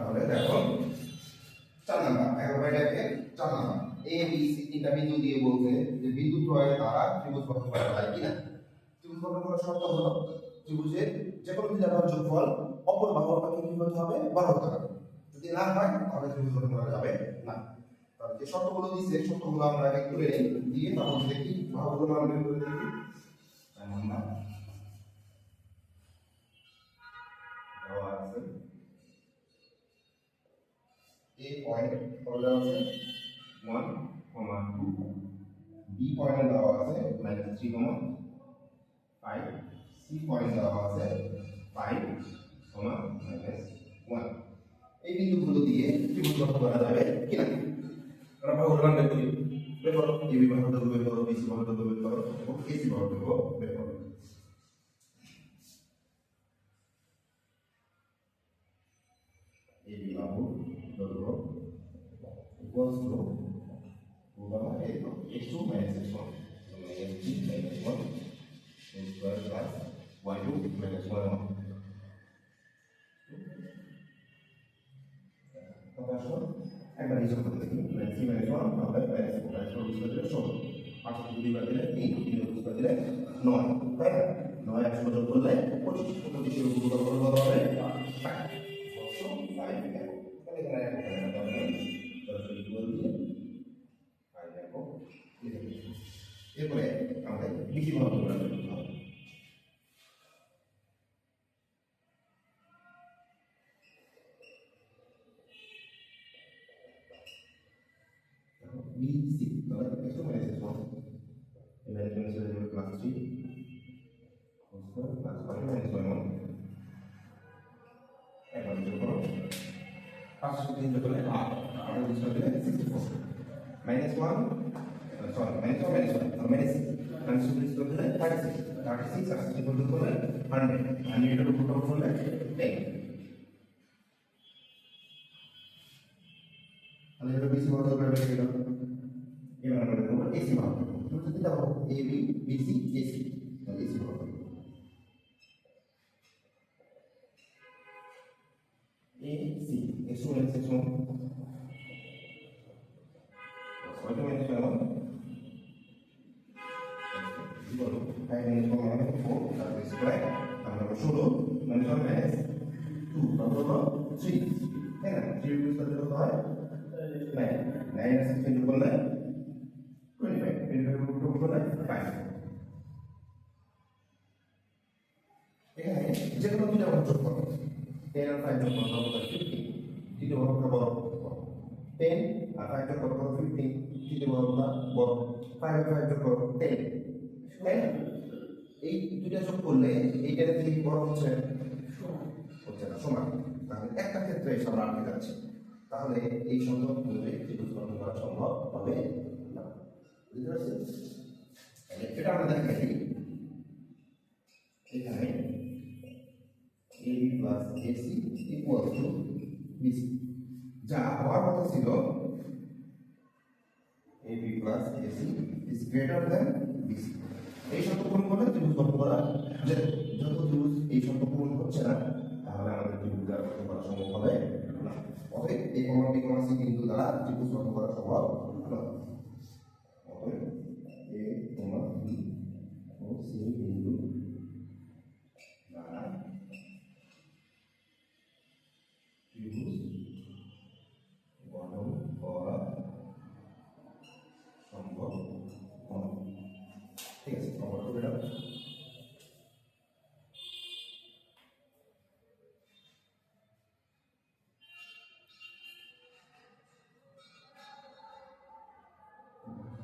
তাহলে দেখো, চার নাম্বার এগারো বাই একে চার নাম্বার। এ বি সি তিনটা বিন্দু দিয়ে বলছে যে বিদ্যুৎ প্রবাহের দ্বারা ত্রিভুজ গঠন করা যায় কিনা। ত্রিভুজ গঠন করার শর্ত হলো, ত্রিভুজের যে কোনো দুইটা বাহুর যোগফল অপর আমাকে কি হতে হবে বড় হতে হবে। যদি না হয়, তাহলে ত্রিভুজ গঠন করা যাবে না। তাহলে যে শর্তগুলো দিয়েছে, শর্তগুলো আমরা আগে তুলে দিয়ে তারপর দেখি বাহুগুলো আমরা দেখি পয়েন্ট কত আছে? One comma two B point দেওয়া আছে minus three comma five C point দেওয়া আছে ফাইভ কমা মাইনাস ওয়ান এই বিন্দুগুলো দিয়ে ত্রিভুজ করা যাবে কিনা? আমরা মান বের করি। বের করো। এবি বাহুর দৈর্ঘ্য বের করো বিসি বাহুর দৈর্ঘ্য বের করো, এবং এসি দৈর্ঘ্য বের করো। এবি বাহুর দৈর্ঘ্য equals to Ugamma A x2 minus x1 so minus 3 minus 1 x square plus y2 minus y1 কত আসলো একবার হিসাব করতে দেখি minus 3 minus 1 তাহলে minus 4 minus 4 বুঝতে দিলে 16 পাঁচ থেকে দুই বার দিলে 3 তিন বুঝতে দিলে 9 তাই না 9 একশো যোগ করলে 25 25 এর উপর কত হবে E terus ayako ये बोले काम है लिखी बात बोल रहे हैं B6 kalau itu mereka semua ini mereka semua kelas 3 যোগ করলে আট আট যোগ করলে sixty four minus one sorry minus one minus one minus minus two যোগ করলে থার্টি সিক্স থার্টি সিক্স আর সিক্সটি ফোর করলে হান্ড্রেড হান্ড্রেডের উপর কত করলে টেন তাহলে এটা বেশি বড় করে বেশি গেল এবার আমরা এসি ভাগ তুমি যদি দেখো এ বি বিসি এসি তাহলে এসি ভাগ A C X one X one one minus one বলো ফাইভ মাইনাস ওয়ান মানে ফোর তারপরে স্কোয়ার তারপরে ষোলো মাইনাস ওয়ান মাইনাস টু তারপর হলো থ্রি তাই না থ্রি ইউজ করতে কত হয় নাইন নাইন আর সিক্স ইন্টু করলে টোয়েন্টি ফাইভ টোয়েন্টি ফাইভ 10 আর 5 যোগ করলে হবে 15 দ্বিতীয় বর্গটা বড় 10 আর 5 যোগ করলে 15 তৃতীয় বর্গটা বড়। 5 আর 5 যোগ করলে 10 তাই এই দুটো যোগ করলে এইটার কি বড় হচ্ছে? হচ্ছে না, সমান। তাহলে একটা ক্ষেত্রে এসে আমরা আটকে যাচ্ছি। তাহলে এই সংখ্যক মূল্যে ত্রিভুজ গঠন করা সম্ভব হবে না। বুঝতে পারছেন? এটা আমরা দেখা এখানে plus AC equal to BC যা হওয়ার কথা ছিল A B plus AC is greater than BC এই শর্ত পূরণ করলে ত্রিভুজ গঠন করা যায় যত ত্রিভুজ এই শর্ত পূরণ হচ্ছে না, তাহলে আমাদের ত্রিভুজ দ্বারা গঠন করা সম্ভব হবে না। অতএব এই কমা বি কমা সি বিন্দু দ্বারা ত্রিভুজ গঠন করা সম্ভব নয় অতএব এ কমা বি ও সি